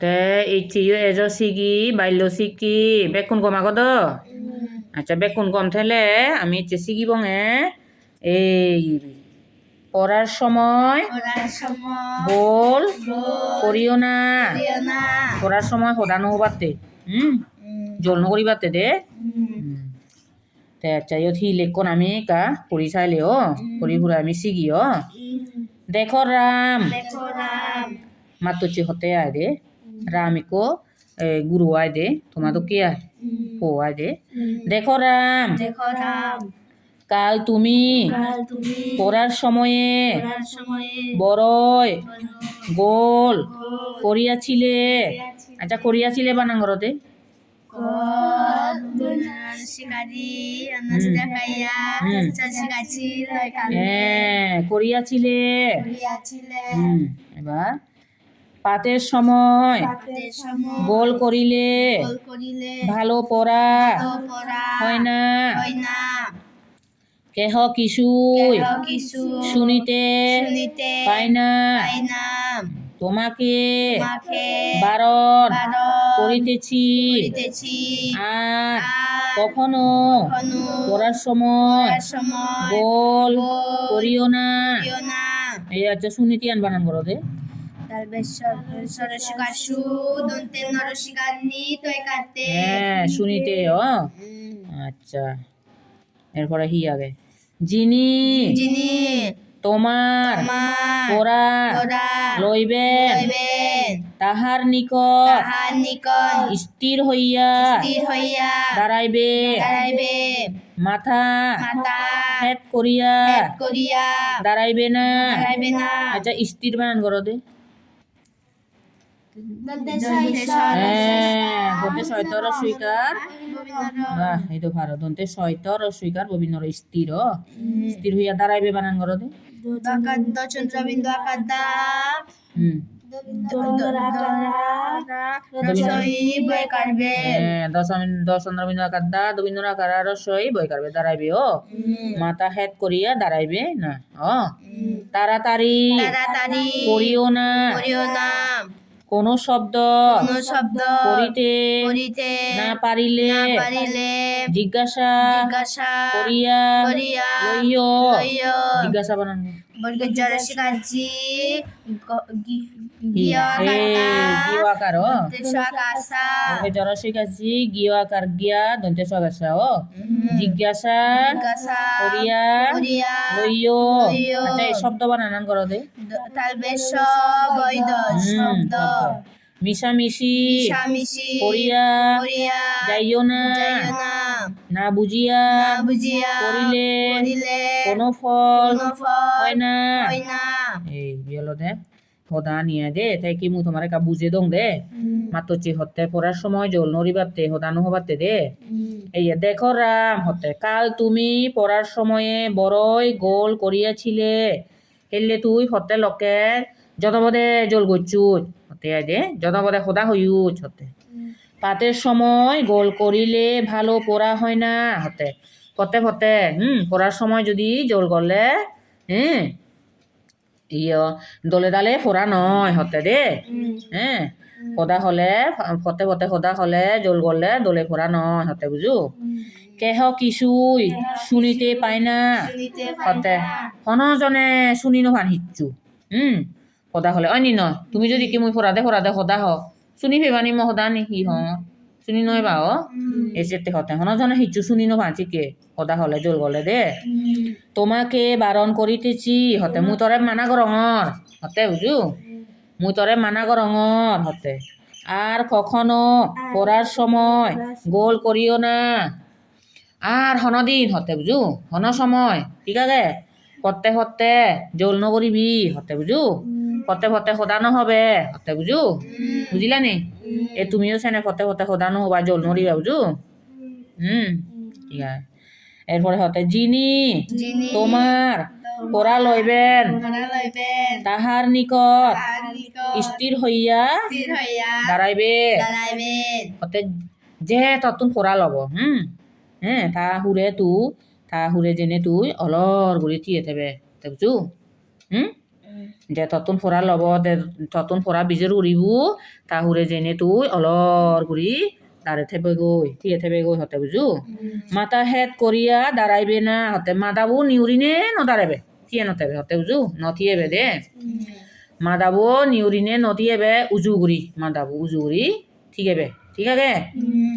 তে ইচ্ছিও এজ সিগি বাইল সিকি বেকুন কম আগদ আচ্ছা বেকুন কম থেলে আমি ইচ্ছে সিগি বঙে। এই পড়ার সময় গোল গোল করিও না। পড়ার সময় সদানো হবাতে হুম? জল নকরিবাতে দে। তে আচ্ছা ইয়ত হি লেখন আমি কা পড়ি চাইলে ও? পড়ি ফুরা আমি সিগি উম, দেখো রাম। মাতুচি হতে আয় দে। রাম ইকো এ, গুরু আয় দে তোমার তো কে আয় দে দেখো রাম। দেখো রাম। কাল তুমি পড়ার সময়ে বড়ই গোল করিয়াছিলে। আচ্ছা করিয়াছিলে বানাঙ্গরতে? হ্যাঁ করিয়াছিলে। এবার পাতের সময়। গোল করিলে ভালো পড়া হয় না। কেহ কিছুই কিছু শুনিতে পাই না। তোমাকে বারণ করিতেছি। আর কখনো পড়ার সময় গোল করিও না। এই আচ্ছা শুনিতে আন বানান করো দে হ্যাঁ শুনিতে ও। আচ্ছা। এরপরে হি আগে। যিনি যিনি তোমার ওরা লইবেন তাহার নিকট নিকট স্থির হইয়া স্থির হইয়া দাঁড়াইবে। দাঁড়াইবে। মাথা হেট করিয়া করিয়া দাঁড়াইবে না। দাঁড়াইবে না। আচ্ছা স্থির বানান করো দে। হ্যাঁ দন্তে শয়তর স্বীকার বাহ এই তো ভালো। দন্তে শয়তর স্বীকার ববিনর স্থির। ও। স্থির হইয়া দাঁড়াইবে বানান করো দে। বাকাদ্দ চন্দ্রবিন্দু আকাদ্দা হুম। রসই বই কাটবে হ্যাঁ দশ আমিন- দশ চন্দ্রবিন্দু আকার দা দবিন্দু আকার রসই বই কারবে দাঁড়াইবে ও। মাথা হেট করিয়া দাঁড়াইবে না ও। তাড়াতাড়ি। করিও না। করিও না। কোন শব্দ কোন শব্দ করিতে করিতে না পারিলে না পারিলে জিজ্ঞাসা জিজ্ঞাসা করিয়া করিয়া লইও। জিজ্ঞাসা বানান বর্গের জড় এই গিয়াকার ও ওকে জরা শিখাচ্ছি গিয়াকার গিয়া দন্তে সগাসা ও জিজ্ঞাসা করিয়া লইও। আচ্ছা এই শব্দ বানান করো দে। তালবে হুম, শব্দ। মিশামিশি করিয়া যাইও না। যাইও না বুঝিয়া না বুঝিয়া করিলে করিলে কোনো ফল হয় না। হয় না। এই বিয়েলো দে সদা নিয়ে দে তাই কি মু তোমার কা বুঝে দং দে? মাত্র চি হতে পড়ার সময় জল নড়িবাতে হদা নহবাতে দে। এই দেখো রাম হতে কাল তুমি পড়ার সময়ে বড়ই গোল করিয়াছিলে। হেললে তুই হতে লকে যতবদে জল গচ্ছুত হতে আই দে হইউচ হতে পাতের সময় গোল করিলে ভালো পড়া হয় না হতে। ফতে ফতে হুম পড়ার সময় যদি জল করলে হ্যাঁ ইয় দলে দালে ফোরা নয় হতে দে। হ্যাঁ সদা হলে ফতে ফতে সদা হলে জল গলে দলে ফোরা নয় হতে বুঝু? কেহ কিছুই শুনিতে পাই না। হতে হনজনে শুনি নভান হিচ্ছু। হুম সদা হলে অনি ন তুমি যদি কি মুই ফোরা দে ফোরা দে সদা হ। ফেবানি মই সদা নি হি হ শুনি নয় বা অ? এসেতে হতে হনজনে হিচ্ছু শুনি নভান চিকে সদা হলে জল গলে দে। তোমাকে বারণ করিতেছি হতে মুই তরে মানা করঙর হতে বুঝু মুই তরে মানা করঙর হতে আর কখনো পড়ার সময় গোল করিও না। আর হনদিন হতে বুঝু হন সময়। ঠিক আছে? ফতে ফতে জল নকরিবি হতে বুঝু ফতে ফতে সদা নহবে হতে বুঝু? বুঝিলা নি? এ তুমিও সেনে ফতে ফতে সদা নহবা জল নরিবা বুঝু? হুম। ঠিক আছে। এরপরে হতে যিনি তোমার পড়া লইবেন। তাহার নিকট স্থির হইয়া দাঁড়াইবে। অতে যে ততুন পড়া লব হুম? হ্যাঁ তা হুরে তু তা হুরে জেনে তুই অলর গুড়ি থিয়ে থেবে বুঝু? হুম? যে ততন ফোরা লব দে ততন ফোরা বিজের উড়িব তাহুরে যেনে তুই অলর গুড়ি দাঁড়ে থেবে গই থিয়ে থেবে গই হতে বুঝু মাথা হেড করিয়া দাঁড়াইবে না হতে মাদাবু নিউরিনে ন দাঁড়াবে থিয়ে নতেবে হতে বুঝু ন থিয়েবে দে মাদাবু নিউরিনে ন থিয়েবে উজু গুড়ি মাদাবু উজু গুড়ি ঠিকেবে ঠিক আছে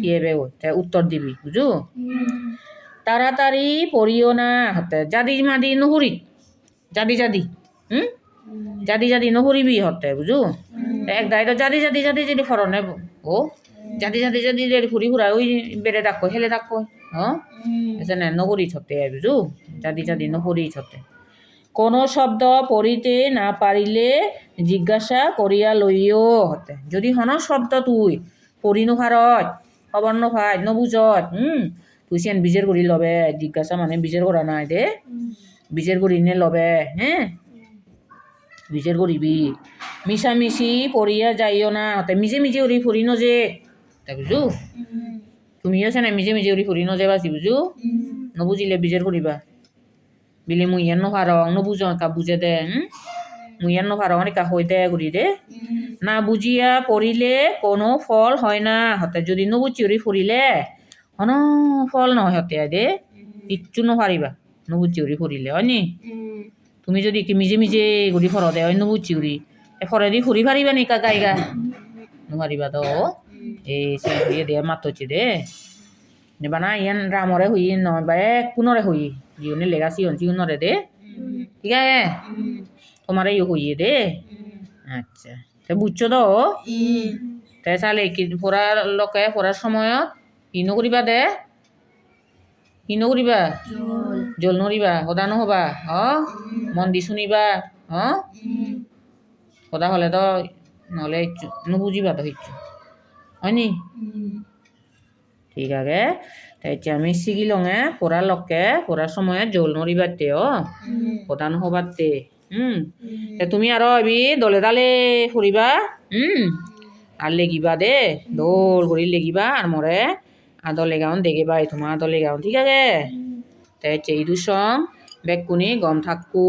থিয়েবে তে উত্তর দিবি বুঝু তাড়াতাড়ি পড়িও না হতে জাদি মাদি নুহুরি জাদি জাদি হুম? জাদি জাদি নুহুরিবি হতে বুঝু এক দায় তো জাদি জাদি জাদি যদি ফরনে ও জাদি জাদি জাদি যদি ফুরি ফুরা ওই বেড়ে ডাকো হেলে ডাকো হ্যাঁ এখানে নগরী ছতে বুঝু জাদি জাদি নগরী ছতে কোনো শব্দ পড়িতে না পারিলে জিজ্ঞাসা করিয়া লইও হতে। যদি হন শব্দ তুই পড়ি নোহারত খবর নভাই নবুজত হুম তুই সেন বিজের করি লবে জিজ্ঞাসা মানে বিজের করা নাই দে। বিজের করি নে লবে হ্যাঁ বিজের করিবি মিশামিশি পড়িয়া যাইও না। হতে মিজে মিজে উড়ি ফুরি ন যে তা বুঝু তুমিও আছে না মিজে মিজে উড়ি ফুরি ন যে বাসি বুঝু নবুজিলে বিজের করিবা বিলে মুইয়ান নভারং নবুজ কা বুঝে দে মুইয়ান নভারং কা হই দে গুড়ি দে। না বুঝিয়া পড়িলে কোনো ফল হয় না। হতে যদি নবুচি উড়ি ফুরিলে হন ফল নহয় হতে দে। কিচ্ছু নপারিবা নবুচি উড়ি ফুরিলে হয়নি তুমি যদি কি মিজে মিজে গুড়ি ফর দে অন্য বুঝছি গুড়ি এ ফরে দি ফুরি পারিবা নি কাকা ইগা নোৱাৰিবা তো এই সে হইয়ে দে মাতছে দে। নেবা না ইয়ান রামরে হই নয় বা এক কোনরে হই জিওনে লেগাসি হন জিওনরে দে। ঠিক আছে তোমার এই হইয়ে দে। আচ্ছা। তে বুঝছ তো তে চালে কি পড়ার লোকে পড়ার সময়ত কি নকৰিবা দে। কি নকৰিবা জল নৰিবা সদা নহবা অ মন দি শুনিবা অ সদা হ'লে তো নহ'লে ইচ্ছু, নুবুজিবা তো ইচ্ছু হয়নি ঠিক আছে তা এতিয়া আমি শিকি লঙে পড়ার লকে পড়ার সময় জল নরিবাতে অ? সদা নহবাতে হুম তুমি আৰু এবি দলে দালে ফুৰিবা হুম আর লেগিবা দে দৌড় করে লেগিবা আর মরে আদর লেগাউন দেখিবা তোমার আদর লেগাউন ঠিক আছে তে চেই দুসং বেকুনি গম থাকু।